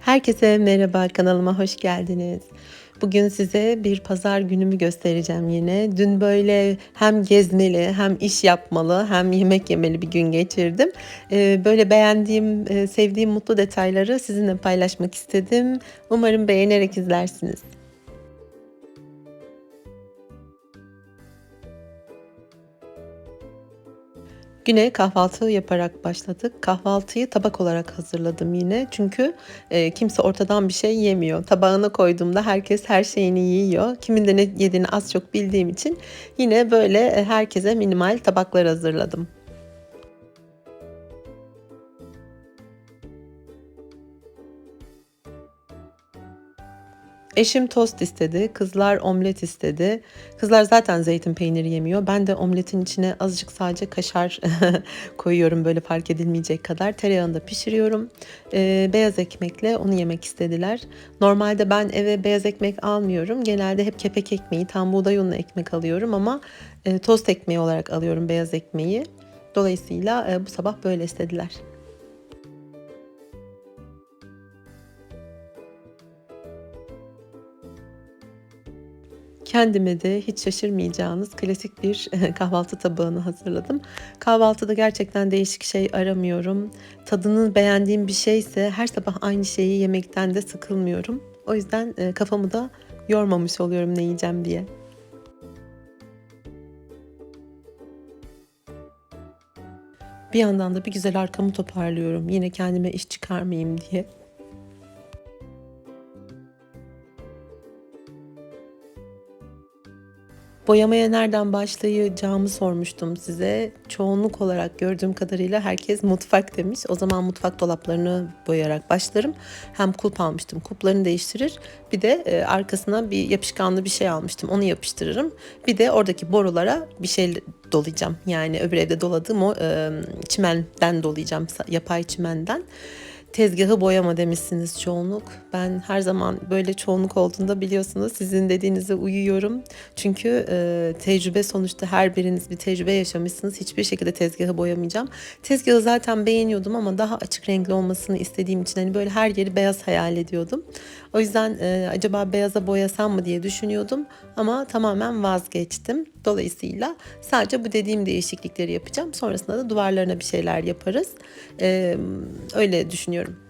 Herkese merhaba, kanalıma hoş geldiniz. Bugün size bir pazar günümü göstereceğim yine. Dün böyle hem gezmeli, hem iş yapmalı, hem yemek yemeli bir gün geçirdim. Ee, Böyle beğendiğim, e, sevdiğim mutlu detayları sizinle paylaşmak istedim. Umarım beğenerek izlersiniz. Güne kahvaltı yaparak başladık. Kahvaltıyı tabak olarak hazırladım yine. Çünkü e, kimse ortadan bir şey yemiyor. Tabağına koyduğumda herkes her şeyini yiyor. Kimin de ne yediğini az çok bildiğim için yine böyle e, herkese minimal tabaklar hazırladım. Eşim tost istedi, kızlar omlet istedi. Kızlar zaten zeytin peyniri yemiyor. Ben de omletin içine azıcık sadece kaşar koyuyorum böyle fark edilmeyecek kadar. Tereyağında pişiriyorum. Ee, beyaz ekmekle onu yemek istediler. Normalde ben eve beyaz ekmek almıyorum. Genelde hep kepek ekmeği, tam buğday unlu ekmek alıyorum ama e, tost ekmeği olarak alıyorum beyaz ekmeği. Dolayısıyla e, bu sabah böyle istediler. Kendime de hiç şaşırmayacağınız klasik bir kahvaltı tabağını hazırladım. Kahvaltıda gerçekten değişik şey aramıyorum. Tadını beğendiğim bir şeyse her sabah aynı şeyi yemekten de sıkılmıyorum. O yüzden e, kafamı da yormamış oluyorum ne yiyeceğim diye. Bir yandan da bir güzel arkamı toparlıyorum. Yine kendime iş çıkarmayayım diye. Boyamaya nereden başlayacağımı sormuştum size. Çoğunluk olarak gördüğüm kadarıyla herkes mutfak demiş. O zaman mutfak dolaplarını boyayarak başlarım. Hem kulp almıştım, kulplarını değiştirir. Bir de e, arkasına bir yapışkanlı bir şey almıştım. Onu yapıştırırım. Bir de oradaki borulara bir şey dolayacağım. Yani öbür evde doladığım o e, çimenden dolayacağım. Yapay çimenden tezgahı boyama demişsiniz çoğunluk. Ben her zaman böyle çoğunluk olduğunda biliyorsunuz sizin dediğinize uyuyorum. Çünkü e, tecrübe sonuçta her biriniz bir tecrübe yaşamışsınız. Hiçbir şekilde tezgahı boyamayacağım. Tezgahı zaten beğeniyordum ama daha açık renkli olmasını istediğim için hani böyle her yeri beyaz hayal ediyordum. O yüzden e, acaba beyaza boyasam mı diye düşünüyordum ama tamamen vazgeçtim. Dolayısıyla sadece bu dediğim değişiklikleri yapacağım. Sonrasında da duvarlarına bir şeyler yaparız. E, öyle düşünüyorum.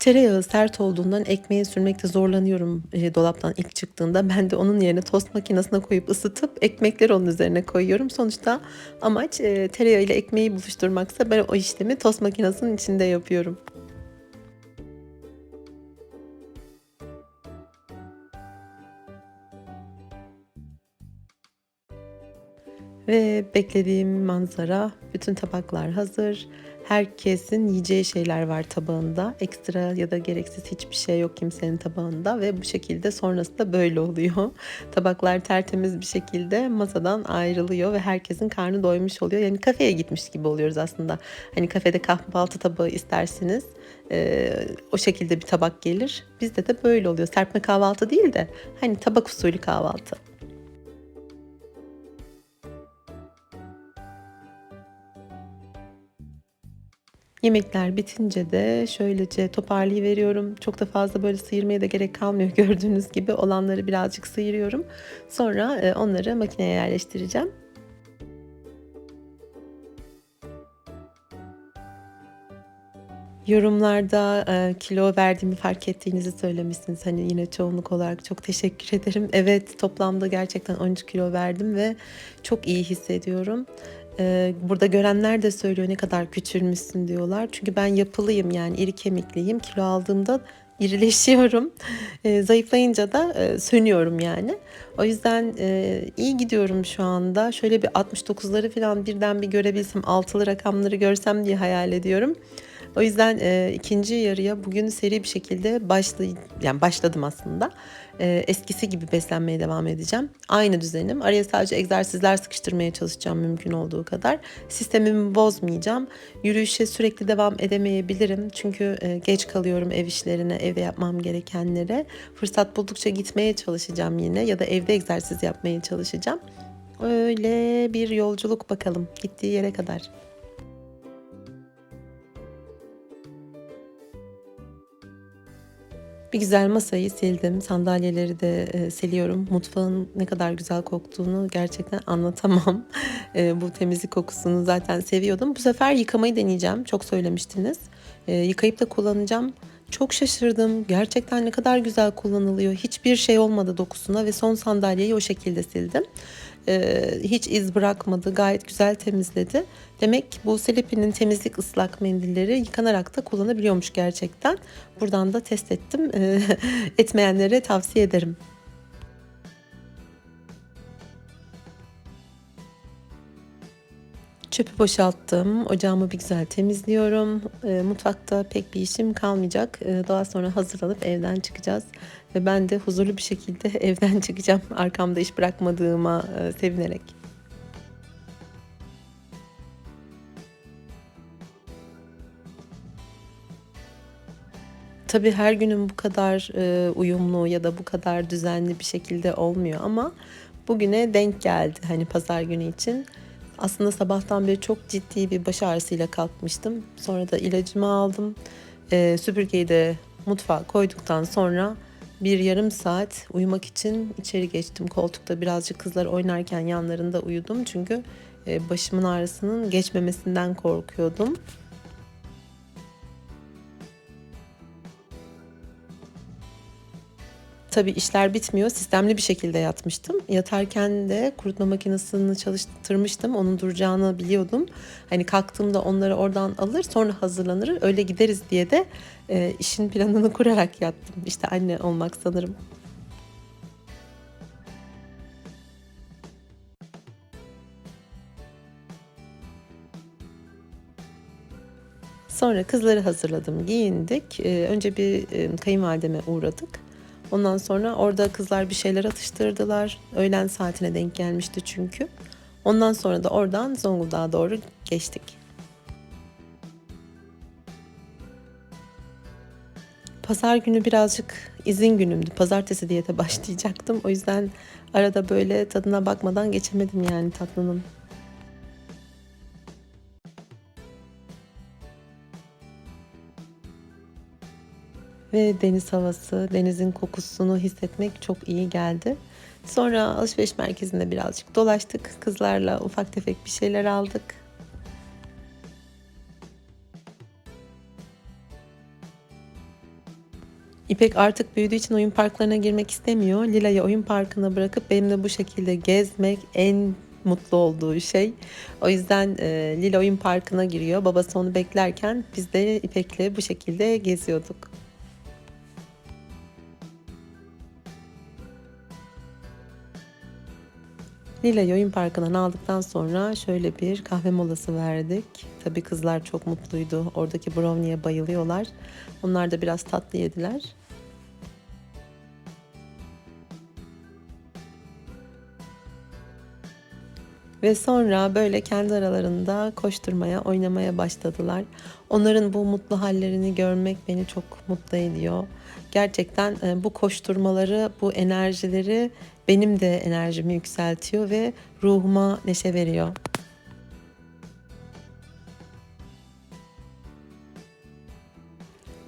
Tereyağı sert olduğundan ekmeğe sürmekte zorlanıyorum e, dolaptan ilk çıktığında. Ben de onun yerine tost makinesine koyup ısıtıp ekmekleri onun üzerine koyuyorum. Sonuçta amaç e, tereyağı ile ekmeği buluşturmaksa ben o işlemi tost makinesinin içinde yapıyorum. Ve beklediğim manzara, bütün tabaklar hazır. Herkesin yiyeceği şeyler var tabağında. Ekstra ya da gereksiz hiçbir şey yok kimsenin tabağında ve bu şekilde sonrasında böyle oluyor. Tabaklar tertemiz bir şekilde masadan ayrılıyor ve herkesin karnı doymuş oluyor. Yani kafeye gitmiş gibi oluyoruz aslında. Hani kafede kahvaltı tabağı istersiniz. Ee, o şekilde bir tabak gelir. Bizde de böyle oluyor. Serpme kahvaltı değil de hani tabak usulü kahvaltı. Yemekler bitince de şöylece toparlayıveriyorum. Çok da fazla böyle sıyırmaya da gerek kalmıyor gördüğünüz gibi. Olanları birazcık sıyırıyorum. Sonra e, onları makineye yerleştireceğim. Yorumlarda e, kilo verdiğimi fark ettiğinizi söylemişsiniz. Hani yine çoğunluk olarak çok teşekkür ederim. Evet toplamda gerçekten 13 kilo verdim ve çok iyi hissediyorum. E, burada görenler de söylüyor ne kadar küçülmüşsün diyorlar. Çünkü ben yapılıyım yani iri kemikliyim. Kilo aldığımda irileşiyorum. E, zayıflayınca da e, sönüyorum yani. O yüzden e, iyi gidiyorum şu anda. Şöyle bir 69'ları falan birden bir görebilsem, altılı rakamları görsem diye hayal ediyorum. O yüzden e, ikinci yarıya bugün seri bir şekilde başlay yani başladım aslında. E, eskisi gibi beslenmeye devam edeceğim. Aynı düzenim. Araya sadece egzersizler sıkıştırmaya çalışacağım mümkün olduğu kadar. Sistemimi bozmayacağım. Yürüyüşe sürekli devam edemeyebilirim. Çünkü e, geç kalıyorum ev işlerine, evde yapmam gerekenlere. Fırsat buldukça gitmeye çalışacağım yine ya da evde egzersiz yapmaya çalışacağım. Öyle bir yolculuk bakalım gittiği yere kadar. Bir güzel masayı sildim. Sandalyeleri de e, siliyorum. Mutfağın ne kadar güzel koktuğunu gerçekten anlatamam. E, bu temizlik kokusunu zaten seviyordum. Bu sefer yıkamayı deneyeceğim. Çok söylemiştiniz. E, yıkayıp da kullanacağım. Çok şaşırdım. Gerçekten ne kadar güzel kullanılıyor. Hiçbir şey olmadı dokusuna ve son sandalyeyi o şekilde sildim. Ee, hiç iz bırakmadı. Gayet güzel temizledi. Demek bu Selepi'nin temizlik ıslak mendilleri yıkanarak da kullanabiliyormuş gerçekten. Buradan da test ettim. Ee, etmeyenlere tavsiye ederim. Çöpü boşalttım. Ocağımı bir güzel temizliyorum. E, mutfakta pek bir işim kalmayacak. E, daha sonra hazırlanıp evden çıkacağız. Ve ben de huzurlu bir şekilde evden çıkacağım. Arkamda iş bırakmadığıma e, sevinerek. Tabii her günün bu kadar e, uyumlu ya da bu kadar düzenli bir şekilde olmuyor ama bugüne denk geldi hani pazar günü için. Aslında sabahtan beri çok ciddi bir baş ağrısıyla kalkmıştım. Sonra da ilacımı aldım. E, süpürgeyi de mutfağa koyduktan sonra bir yarım saat uyumak için içeri geçtim. Koltukta birazcık kızlar oynarken yanlarında uyudum. Çünkü e, başımın ağrısının geçmemesinden korkuyordum. Tabii işler bitmiyor. Sistemli bir şekilde yatmıştım. Yatarken de kurutma makinesini çalıştırmıştım. Onun duracağını biliyordum. Hani kalktığımda onları oradan alır sonra hazırlanır öyle gideriz diye de e, işin planını kurarak yattım. İşte anne olmak sanırım. Sonra kızları hazırladım, giyindik. Ee, önce bir e, kayınvalideme uğradık. Ondan sonra orada kızlar bir şeyler atıştırdılar. Öğlen saatine denk gelmişti çünkü. Ondan sonra da oradan Zonguldak'a doğru geçtik. Pazar günü birazcık izin günümdü. Pazartesi diyete başlayacaktım. O yüzden arada böyle tadına bakmadan geçemedim yani tatlının. Ve deniz havası, denizin kokusunu hissetmek çok iyi geldi. Sonra alışveriş merkezinde birazcık dolaştık. Kızlarla ufak tefek bir şeyler aldık. İpek artık büyüdüğü için oyun parklarına girmek istemiyor. Lila'yı oyun parkına bırakıp benimle bu şekilde gezmek en mutlu olduğu şey. O yüzden e, Lila oyun parkına giriyor. Babası onu beklerken biz de İpek'le bu şekilde geziyorduk. Nilay oyun parkından aldıktan sonra şöyle bir kahve molası verdik. Tabii kızlar çok mutluydu. Oradaki brownie'ye bayılıyorlar. Onlar da biraz tatlı yediler. Ve sonra böyle kendi aralarında koşturmaya, oynamaya başladılar. Onların bu mutlu hallerini görmek beni çok mutlu ediyor. Gerçekten e, bu koşturmaları, bu enerjileri benim de enerjimi yükseltiyor ve ruhuma neşe veriyor.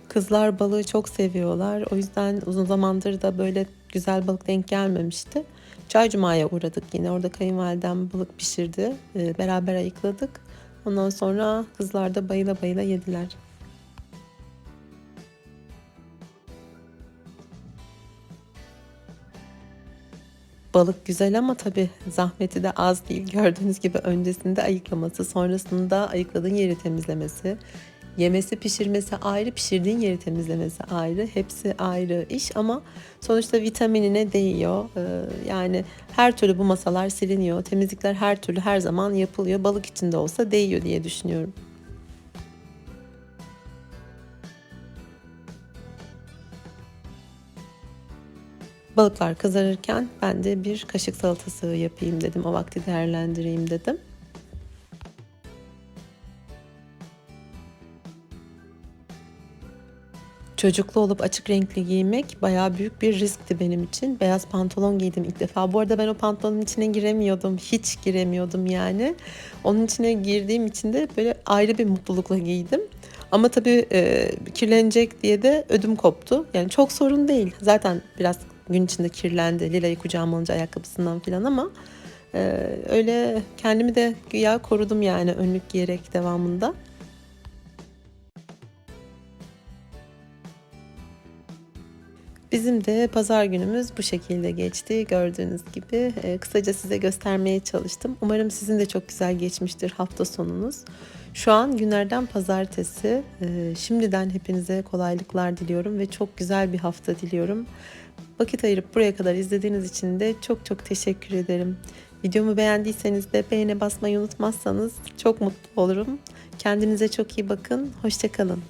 Kızlar balığı çok seviyorlar. O yüzden uzun zamandır da böyle güzel balık denk gelmemişti. Çay Cuma'ya uğradık yine. Orada kayınvalidem balık pişirdi. Ee, beraber ayıkladık. Ondan sonra kızlar da bayıla bayıla yediler. Balık güzel ama tabii zahmeti de az değil. Gördüğünüz gibi öncesinde ayıklaması, sonrasında ayıkladığın yeri temizlemesi, Yemesi, pişirmesi ayrı, pişirdiğin yeri temizlemesi ayrı. Hepsi ayrı iş ama sonuçta vitaminine değiyor. Ee, yani her türlü bu masalar siliniyor. Temizlikler her türlü her zaman yapılıyor. Balık içinde olsa değiyor diye düşünüyorum. Balıklar kızarırken ben de bir kaşık salatası yapayım dedim. O vakti değerlendireyim dedim. Çocuklu olup açık renkli giymek bayağı büyük bir riskti benim için. Beyaz pantolon giydim ilk defa. Bu arada ben o pantolonun içine giremiyordum. Hiç giremiyordum yani. Onun içine girdiğim için de böyle ayrı bir mutlulukla giydim. Ama tabii e, kirlenecek diye de ödüm koptu. Yani çok sorun değil. Zaten biraz gün içinde kirlendi. Lila'yı kucağıma alınca ayakkabısından falan ama e, öyle kendimi de güya korudum yani önlük giyerek devamında. Bizim de pazar günümüz bu şekilde geçti. Gördüğünüz gibi e, kısaca size göstermeye çalıştım. Umarım sizin de çok güzel geçmiştir hafta sonunuz. Şu an günlerden pazartesi. E, şimdiden hepinize kolaylıklar diliyorum ve çok güzel bir hafta diliyorum. Vakit ayırıp buraya kadar izlediğiniz için de çok çok teşekkür ederim. Videomu beğendiyseniz de beğene basmayı unutmazsanız çok mutlu olurum. Kendinize çok iyi bakın. Hoşçakalın.